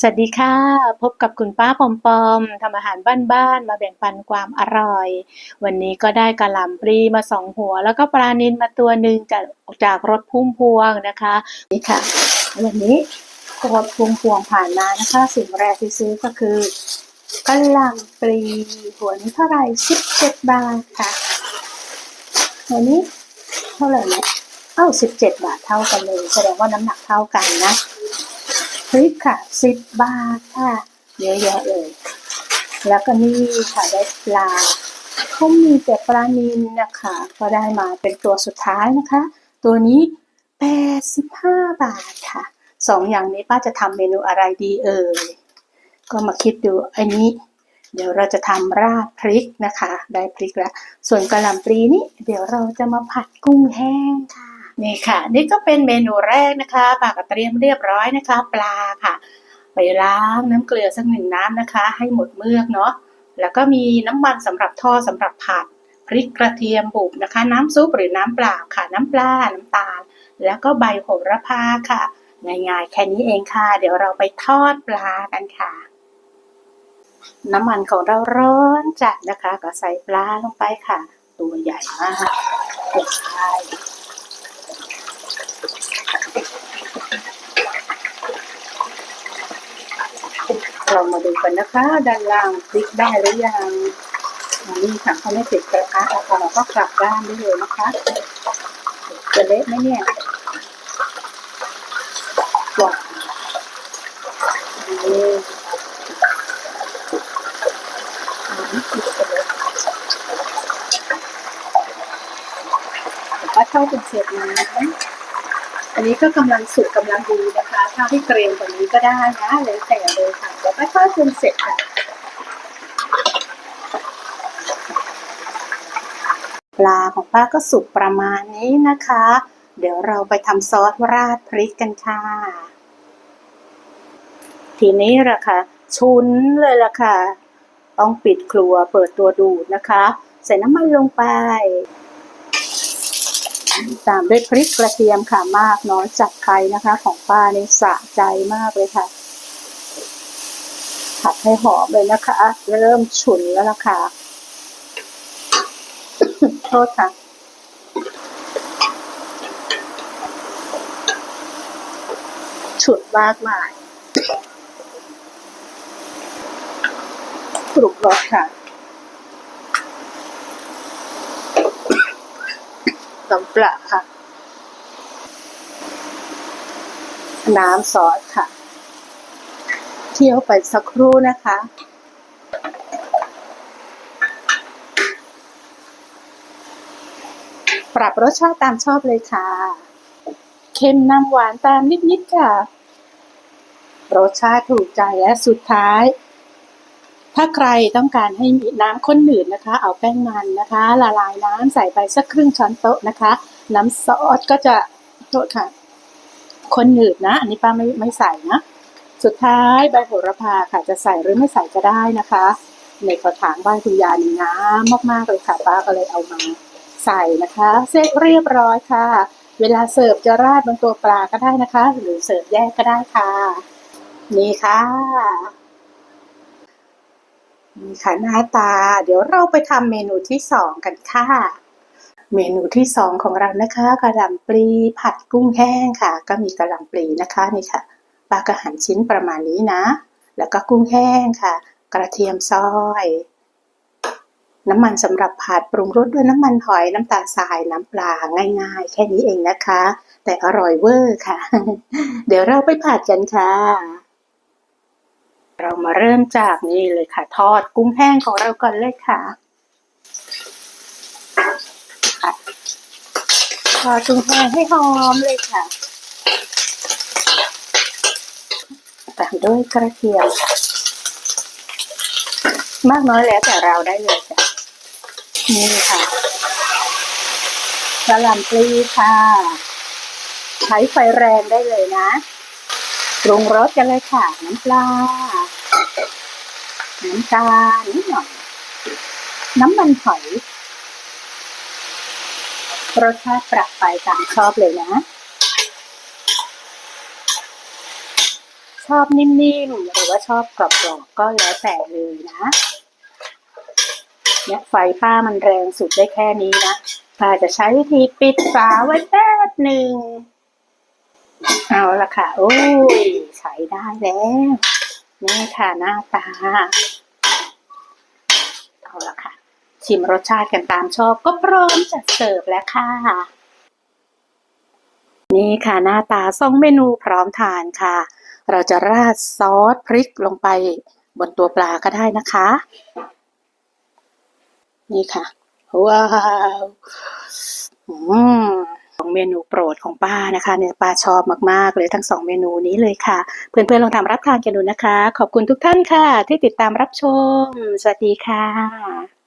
สวัสดีค่ะ พบกับคุณป้าปอมปอมทำอาหารบ้านๆมาแบ่งปันความอร่อย วันนี้ก็ได้กระหล่ำปลีมาสองหัว แล้วก็ปลานิลมาตัวหนึ่งจากจากรถพุ่มพวงนะคะ นี่ค่ะ วันนี้รถพุ่มพวงผ่านมานะคะ สิ่งแรกที่ซื้อก็คือกระหล่ำปลีหัวนี้เท่าไหร่สิบเจ็ดบาทค่ะหัวนี้เท่าไหร่เนี่ยเอ้าสิบเจ็ดบาทเท่ากันเลย แสดงว่าน้ำหนักเท่ากันนะ พริกค่ะสิบบาทค่ะ เยอะแยะเลย แล้วก็นี่ค่ะได้ปลาเขามีแต่ปลานิลนะคะ ก็ได้มาเป็นตัวสุดท้ายนะคะ ตัวนี้แปดสิบห้าบาทค่ะสองอย่างนี้ป้าจะทำเมนูอะไรดีเอ่ยก็มาคิดดูอันนี้ เดี๋ยวเราจะทำราดพริกนะคะ ได้พริกแล้ว ส่วนกระหล่ำปลีนี่เดี๋ยวเราจะมาผัดกุ้งแห้งค่ะ นี่ค่ะ นี่ก็เป็นเมนูแรกนะคะปากก็เตรียมเรียบร้อยนะคะ ปลาค่ะ ไปล้างน้ำเกลือสักหนึ่งน้ำนะคะ ให้หมดเมือกเนาะแล้วก็มีน้ำมันสำหรับทอดสำหรับผัดพริกกระเทียมบุบนะคะ น้ำซุปหรือน้ำเปล่าค่ะ น้ำปลาน้ำตาล แล้วก็ใบโหระพาค่ะง่ายๆแค่นี้เองค่ะ เดี๋ยวเราไปทอดปลากันค่ะ น้ำมันของเราร้อนจัดนะคะ ก็ใส่ปลาลงไปค่ะ ตัวใหญ่มากเด็ดใช่ เรามาดูกันนะคะ ด้านล่างพลิกได้หรือยังนนี้ค่ะเขาไม่ติดกระทะแล้วเราก็กลับด้านได้เลยนะคะจะเละไหมเนี่ยว้าวนี่ว่าเท่าเป็นเศษน้ำ อันนี้ก็กำลังสุกกำลังดีนะคะ ถ้าให้เกรียมกว่านี้ก็ได้นะเลยแต่เลยค่ะเดี๋ยวก็ทอดจนเสร็จค่ะ ปลาของป้าก็สุกประมาณนี้นะคะ เดี๋ยวเราไปทำซอสราดพริกกันค่ะ ทีนี้ละค่ะ ชุนเลยละค่ะ ต้องปิดครัวเปิดตัวดูดนะคะ ใส่น้ำมันลงไป ตามด้วยพริกกระเทียมค่ะมากน้อยจัดใครนะคะ ของป้านี่สะใจมากเลยค่ะ ผัดให้หอมเลยนะคะ เริ่มฉุนแล้วล่ะค่ะโทษค่ะฉุนมากมายปรุงรสค่ะ น้ำปลาค่ะ น้ำซอสค่ะ เที่ยวไปสักครู่นะคะปรับรสชาติตามชอบเลยค่ะ เค็มนำหวานตามนิดๆค่ะ รสชาติถูกใจและสุดท้าย ถ้าใครต้องการให้มีน้ำข้นหนืดนะคะ เอาแป้งมันนะคะ ละลายน้ำใส่ไปสักครึ่งช้อนโต๊ะนะคะ น้ำซอสก็จะโทษค่ะข้นหนืดนะ อันนี้ป้าไม่ไม่ใส่นะ สุดท้ายใบโหระพาค่ะจะใส่หรือไม่ใส่ก็ได้นะคะ ในกระถางบ้านคุณยายนี่น้ำมากๆเลยค่ะป้าก็เลยเอามาใส่นะคะ เสร็จเรียบร้อยค่ะ เวลาเสิร์ฟจะราดบนตัวปลาก็ได้นะคะ หรือเสิร์ฟแยกก็ได้ค่ะ นี่ค่ะ นี่ค่ะหน้าตา เดี๋ยวเราไปทำเมนูที่สองกันค่ะ เมนูที่สองของเรานะคะกระหล่ำปลีผัดกุ้งแห้งค่ะ ก็มีกระหล่ำปลีนะคะนี่ค่ะปลากระหันชิ้นประมาณนี้นะ แล้วก็กุ้งแห้งค่ะ กระเทียมซอย น้ำมันสำหรับผัดปรุงรสด้วยน้ำมันหอยน้ำตาลทรายน้ำปลาง่าย ๆ แค่นี้เองนะคะ แต่อร่อยเวอร์ค่ะ เดี๋ยวเราไปผัดกันค่ะ เรามาเริ่มจากนี่เลยค่ะ ทอดกุ้งแห้งของเราก่อนเลยค่ะทอดกุ้งแห้งให้หอมเลยค่ะตามด้วยกระเทียมค่ะมากน้อยแล้วแต่เราได้เลยจ้ะนี่ค่ะกระหล่ำปลีค่ะ ใช้ไฟแรงได้เลยนะปรุงรสกันเลยค่ะ น้ำปลา น้ำตาลนิดหน่อย น้ำมันหอยรสชาติปรับไปตามชอบเลยนะ ชอบนิ่มๆ หรือว่าชอบกรอบๆก็แล้วแต่เลยนะ เนี่ยไฟป้ามันแรงสุดได้แค่นี้นะป้าจะใช้วิธีปิดฝาไว้แป๊บหนึ่ง เอาละค่ะ โอ้ย ใช้ได้แล้ว นี่ค่ะหน้าตา เอาละค่ะ ชิมรสชาติกันตามชอบก็พร้อมจะเสิร์ฟแล้วค่ะ นี่ค่ะหน้าตาสองเมนูพร้อมทานค่ะ เราจะราดซอสพริกลงไปบนตัวปลาก็ได้นะคะ นี่ค่ะ ว้าว อืม ของเมนูโปรดของป้านะคะเนี่ยป้าชอบมากๆเลยทั้งสองเมนูนี้เลยค่ะ เพื่อนๆลองทำรับทานกันดูนะคะ ขอบคุณทุกท่านค่ะ ที่ติดตามรับชม สวัสดีค่ะ